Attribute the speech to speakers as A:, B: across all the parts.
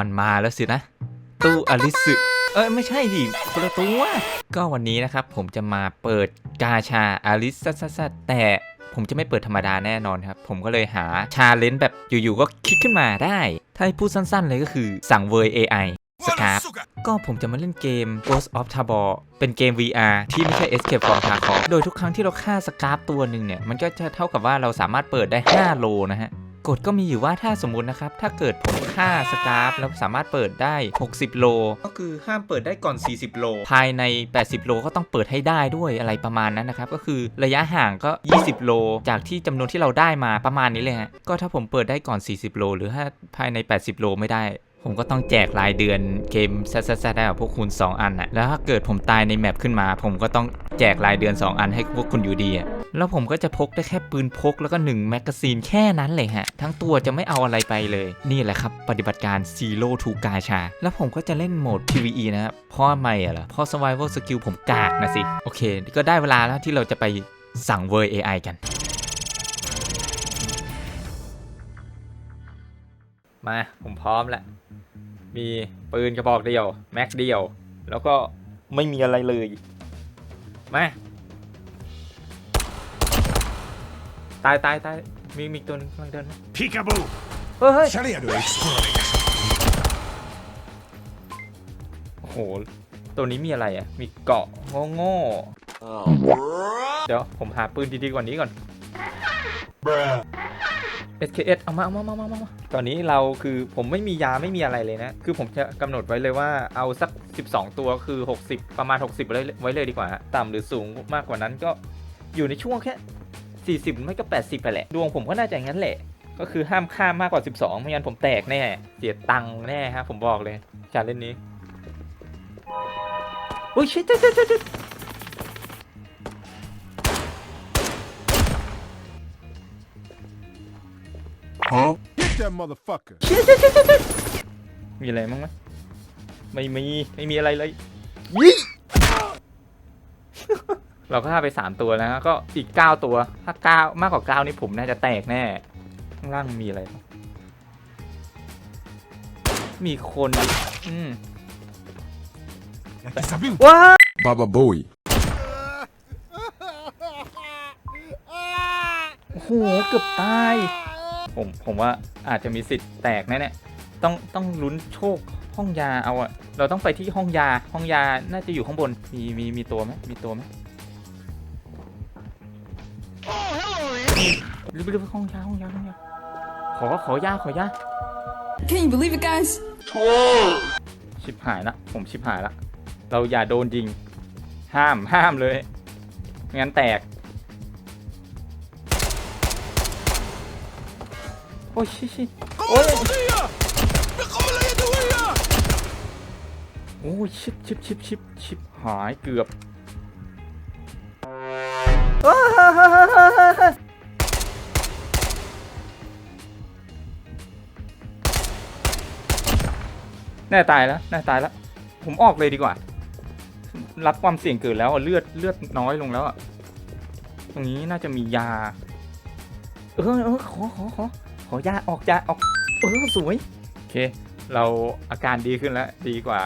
A: มันมาแล้วสินะ ตู้อลิสึเอ้ยไม่ใช่ดิคนละตัวก็วันนี้นะครับผมจะมาเปิดกาชาอลิสซัสแต่ผมจะไม่เปิดธรรมดาแน่นอนครับ ผมก็เลยหาชาเลนจ์แบบอยู่ๆก็คิดขึ้นมาได้ ถ้าพูดสั้นๆเลยก็คือสั่งเวอร์ AI สครับก็ผมจะมาเล่นเกม Ghost of Tabor เป็นเกม VR ที่ไม่ใช่ Escape from Tarkov โดยทุกครั้งที่เราฆ่าสกาฟตัวหนึ่งเนี่ย มันก็จะเท่ากับว่าเราสามารถเปิดได้ 5 โลนะฮะ กฎก็มีอยู่ว่าถ้าสมมุตินะครับ ถ้าเกิดผมฆ่าสกาฟแล้วสามารถเปิดได้ 60 โล ก็คือห้ามเปิดได้ก่อน 40 โล ภายใน 80 โลก็ต้องเปิดให้ได้ด้วยอะไรประมาณนั้นนะครับ ก็คือระยะห่างก็ 20 โล จากที่จำนวนที่เราได้มาประมาณนี้เลยฮะก็ถ้าผมเปิดได้ก่อน 40 โล หรือถ้าภายใน 80 โลไม่ได้ ผมก็ต้องแจกรายเดือนเกมแซดๆได้กับพวกคุณ 2 อันน่ะแล้วถ้าเกิดผมตายในแมปขึ้นมา ผมก็ต้องแจกรายเดือน 2 อันให้พวกคุณอยู่ดีอะแล้วผมก็จะพกได้แค่ปืนพกแล้วก็1แมกกาซีนแค่นั้นเลยฮะ ทั้งตัวจะไม่เอาอะไรไปเลย นี่แหละครับปฏิบัติการ Zero to Gacha แล้วผมก็จะเล่นโหมด PVE นะครับเพราะไม่อะล่ะเพราะ Survival Skill ผมกากนะสิ โอเค ก็ได้เวลาแล้วที่เราจะไปสั่งเวอร์ AI กัน มาผมพร้อมแล้ว มีปืนกระบอกเดียว แม็กเดียว แล้วก็ไม่มีอะไรเลย มา ตายตายตายมีมีตัวนึงกำลังเดินมา
B: Peekaboo!
A: เฮ้ยเฮ้ย
B: Chariado exploding.
A: โอ้โห ตัวนี้มีอะไรอะ มีเกาะโง่โง่ๆเดี๋ยวผมหาปืนดีๆกว่านี้ก่อน
B: Bruh.
A: SKS เอามาเอามาเอามาเอามาตอนนี้เราคือผมไม่มียาไม่มีอะไรเลยนะ คือผมจะกำหนดไว้เลยว่าเอาสัก 12 ตัวคือ 60 ประมาณ 60 ไว้ไว้เลยดีกว่า ต่ำหรือสูงมากกว่านั้นก็อยู่ในช่วงแค่ 40 ไม่ก็ 80ไปแหละ ดวงผมก็น่าจะอย่างนั้นแหละ ก็คือห้ามข้ามมากกว่า 12 ไม่งั้นผมแตกแน่ เสียตังค์แน่ฮะผมบอกเลยจาเล่นนี้โอ้ยชิดชิดชิด
C: that motherfucker.
A: มีอะไรมั้งไหมไม่มี ไม่มีอะไรเลย เราก็ฆ่าไป 3 ตัวแล้วก็อีก 9 ตัว ถ้า 9 มากกว่า 9 นี่ผมน่าจะแตกแน่ ข้างล่างมีอะไรปะมีคน อืม
B: Yakisabim.
A: ว้า
C: Baba Booey.
A: โอ้โห เกือบตาย ผมผมว่าอาจจะมีสิทธิ์แตกแน่ๆต้องต้องลุ้นโชคห้องยาเอาอะเราต้องไปที่ห้องยาห้องยาน่าจะอยู่ข้างบนมีมีมีตัวไหมมีตัวไหมรีบรีบห้องยาห้องยาห้องยาขอขอยาขอยา
D: Can you believe it, guys?
A: ชิบหายละผมชิบหายละเราอย่าโดนยิง ห้ามห้ามเลยไม่งั้นแตก โอ้ยชิชิโอ้ยโอ้ยชิบชิบชิบชิบชิบหายเกือบอ้าแน่ตายแล้วแน่ตายแล้ว ผมออกเลยดีกว่า รับความเสี่ยงเกิดแล้วอะเลือดเลือดน้อยลงแล้วอะตรงนี้น่าจะมียา เออเออขอขอขอ ขอยาออกยาออกเออสวยโอเค เราอาการดีขึ้นแล้ว ดีกว่า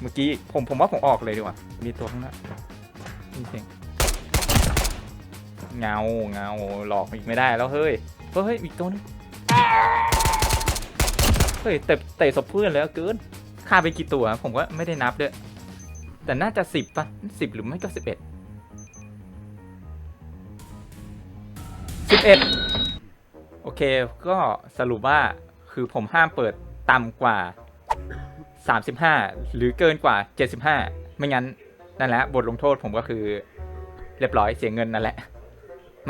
A: เมื่อกี้ผมผมว่าผมออกเลยดีกว่า มีตัวข้างหน้ามีเสียงเงาเงาหลอกอีกไม่ได้แล้วเฮ้ยเฮ้ยอีกตัวนึงเฮ้ยแต่เตะศพเพื่อนแล้วเกินฆ่าไปกี่ตัวผมก็ไม่ได้นับด้วย แต่น่าจะสิบป่ะสิบหรือไม่ก็สิบเอ็ดสิบเอ็ด โอเค ก็สรุปว่าคือผมห้ามเปิดต่ำกว่า 35 หรือเกินกว่า 75 ไม่งั้นนั่นแหละบทลงโทษผมก็คือ เรียบร้อยเสียเงินนั่นแหละ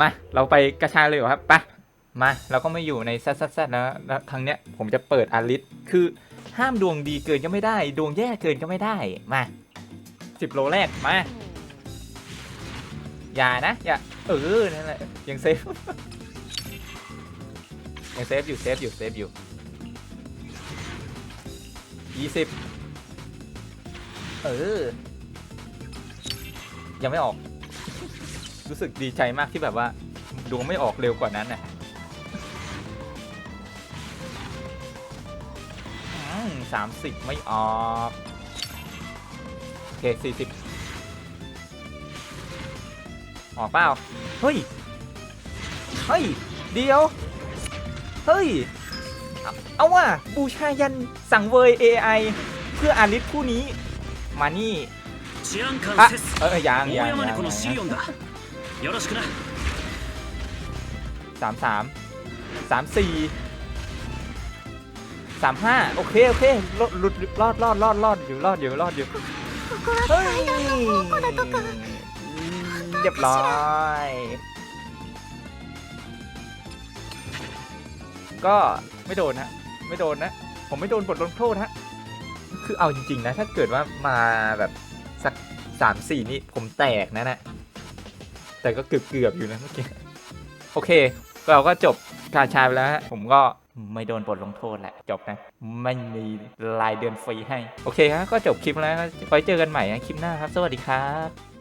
A: มา เราไปกระชายเลยเหรอครับไปะมาเราก็ไม่อยู่ในแซดแซดนะแล้วครั้งเนี้ยผมจะเปิดอาริสคือห้ามดวงดีเกินก็ไม่ได้ ดวงแย่เกินก็ไม่ได้ มาสิบโลแรกมา อย่านะ อย่า เออนั่นแหละยังเซฟ ยังเซฟอยู่เซฟอยู่เซฟอยู่ยี่สิบเออ ยังไม่ออก รู้สึกดีใจมากที่แบบว่าดวงไม่ออกเร็วกว่านั้นน่ะส30ไม่ออกโอเค40ออกเปล่า เฮ้ย เฮ้ย เดียว เฮ้ย เอาว่าบูชายันสั่งเวย AI เพื่ออาริสผู้นี้ มานี่อะเออย่าง
E: อ
A: ย่า
E: ง
A: สามสามสามสี่สามห้าโอเคโอเครอดรอดรอดรอดรอดอยู่รอดอยู่รอดอยู่เฮ้ยเรียบร้อย ก็ไม่โดนฮะไม่โดนนะ ผมไม่โดนบทลงโทษฮะคือเอาจริงๆนะ ถ้าเกิดว่ามาแบบสักสามสี่นี่ผมแตกนะนะแต่ก็เกือบเกือบๆอยู่นะเมื่อกี้โอเค เราก็จบการชาไปแล้วฮะผมก็ไม่โดนบทลงโทษแหละ จบนะ ไม่มีรายเดือนฟรีให้ โอเคครับก็จบคลิปแล้วนะไว้เจอกันใหม่คลิปหน้าครับ สวัสดีครับ